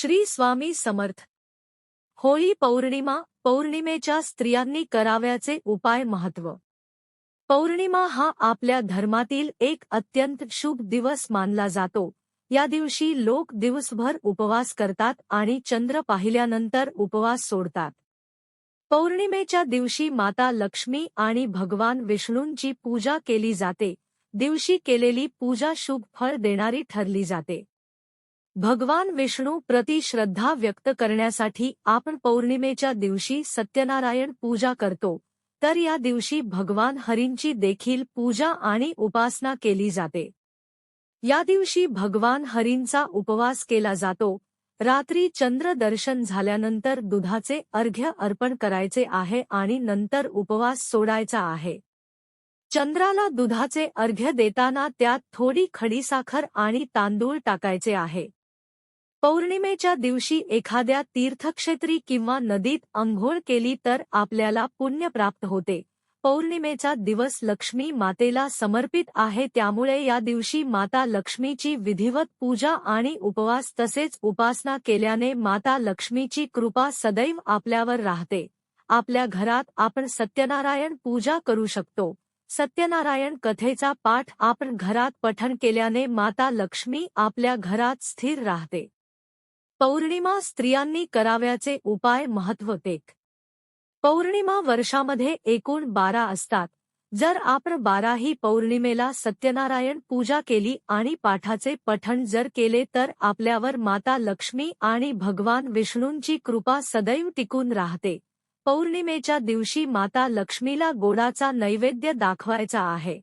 श्री स्वामी समर्थ. होळी पौर्णिमा पौर्णिमेच्या स्त्रियांनी कराव्याचे उपाय महत्त्व. पौर्णिमा हा आपल्या धर्मातील एक अत्यंत शुभ दिवस मानला जातो. या दिवशी लोक दिवसभर उपवास करतात आणि चंद्र पाहिल्यानंतर उपवास सोडतात. पौर्णिमेच्या दिवशी माता लक्ष्मी आणि भगवान विष्णूंची पूजा केली जाते. दिवशी केलेली पूजा शुभ फळ देणारी ठरली जाते. भगवान विष्णू प्रति श्रद्धा व्यक्त करण्यासाठी आपण पौर्णिमेच्या दिवशी सत्यनारायण पूजा करतो. तर या दिवशी भगवान हरींची देखील पूजा आणि उपासना केली जाते. या दिवशी भगवान हरींचा उपवास केला जातो. रात्री चंद्र दर्शन झाल्यानंतर दुधाचे अर्घ्य अर्पण करायचे आहे आणि नंतर उपवास सोडायचा आहे. चंद्राला दुधाचे अर्घ्य देताना त्यात थोडी खडीसाखर आणि तांदूळ टाकायचे आहे. पौर्णिमेच्या दिवशी एखाद्या तीर्थक्षेत्री किंवा नदीत अंघोळ केली तर आपल्याला पुण्य प्राप्त होते. पौर्णिमेचा दिवस लक्ष्मी मातेला समर्पित आहे त्यामुळे या दिवशी माता लक्ष्मीची विधिवत पूजा आणि उपवास तसेच उपासना केल्याने माता लक्ष्मीची कृपा सदैव आपल्यावर राहते. आपल्या घरात आपण सत्यनारायण पूजा करू शकतो. सत्यनारायण कथेचा पाठ आपण घरात पठण केल्याने माता लक्ष्मी आपल्या घरात स्थिर राहते. पौर्णिमा स्त्रियांनी कराव्याचे उपाय महत्त्व एक पौर्णिमा वर्षामध्ये एकूण बारा असतात. जर आपण बाराही पौर्णिमेला सत्यनारायण पूजा केली आणि पाठाचे पठण जर केले तर आपल्यावर माता लक्ष्मी आणि भगवान विष्णूंची कृपा सदैव टिकून राहते. पौर्णिमेच्या दिवशी माता लक्ष्मीला गोडाचा नैवेद्य दाखवायचा आहे.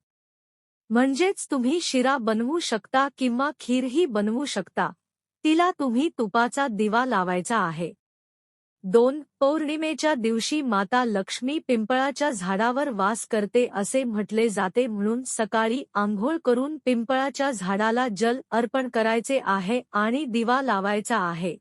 म्हणजेच तुम्ही शिरा बनवू शकता किंवा खीरही बनवू शकता. तिला तुम्ही तुपाचा दिवा लावायचा आहे. दोन पौर्णिमेच्या दिवशी माता लक्ष्मी पिंपळाच्या झाडावर वास करते असे म्हटले जाते म्हणून सकाळी आंघोळ करून पिंपळाच्या झाडाला जल अर्पण करायचे आहे आणि दिवा लावायचा आहे.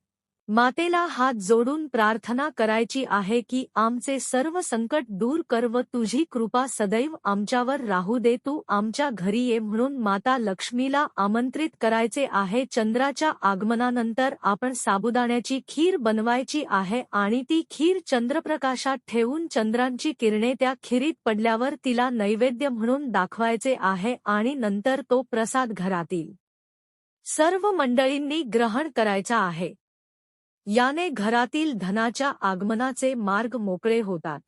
मातेला हात जोडून प्रार्थना करायची आहे की आमचे सर्व संकट दूर कर व तुझी कृपा सदैव आमच्यावर राहू दे. तू आमच्या घरी ये म्हणून माता लक्ष्मीला आमंत्रित करायचे आहे. चंद्राच्या आगमनानंतर आपण साबुदाण्याची खीर बनवायची आहे आणि ती खीर चंद्रप्रकाशात ठेवून चंद्रांची किरणे त्या खिरीत पडल्यावर तिला नैवेद्य म्हणून दाखवायचे आहे आणि नंतर तो प्रसाद घरातील सर्व मंडळींनी ग्रहण करायचा आहे. याने घरातील धनाच्या आगमनाचे मार्ग मोकळे होतात.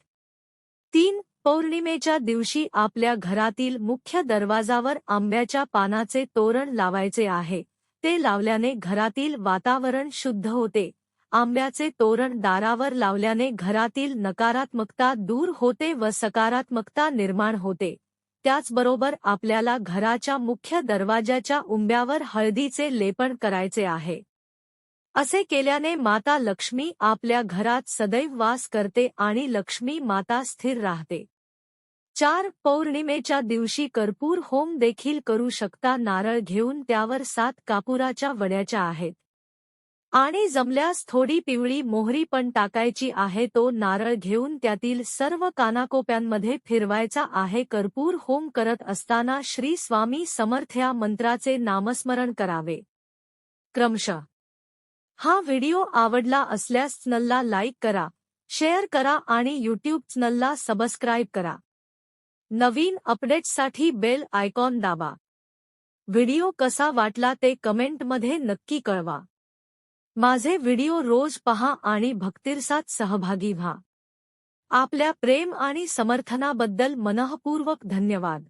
तीन पौर्णिमेच्या दिवशी आपल्या घरातील मुख्य दरवाजावर आंब्याच्या पानाचे तोरण लावायचे आहे. ते लावल्याने घरातील वातावरण शुद्ध होते. आंब्याचे तोरण दारावर लावल्याने घरातील नकारात्मकता दूर होते व सकारात्मकता निर्माण होते. त्याचबरोबर आपल्याला घराच्या मुख्य दरवाजाच्या उंब्यावर हळदीचे लेपन करायचे आहे. असे केल्याने माता लक्ष्मी आपल्या घरात सदैव वास करते आणि लक्ष्मी माता स्थिर राहते. चार पौर्णिमेच्या दिवशी कर्पूर होम देखील करू शकता नारळ घेऊन त्यावर सात कापुराच्या वड्याच्या आहेत. आणि जमल्यास थोडी पिवळी मोहरी पण टाकायची आहे तो नारळ घेऊन त्यातील सर्व कानाकोप्यांमध्ये फिरवायचा आहे कर्पूर होम करत असताना श्री स्वामी समर्थ या मंत्राचे नामस्मरण करावे. क्रमशः हा व्हिडिओ आवडला असल्यास लाईक करा, शेअर करा आणि यूट्यूब चॅनलला सबस्क्राईब करा. नवीन अपडेट्ससाठी बेल आयकॉन दाबा. व्हिडिओ कसा वाटला ते कमेंटमध्ये नक्की कळवा. माझे व्हिडिओ रोज पहा आणि भक्तिरसात सहभागी व्हा. आपल्या प्रेम आणि समर्थनाबद्दल मनःपूर्वक धन्यवाद.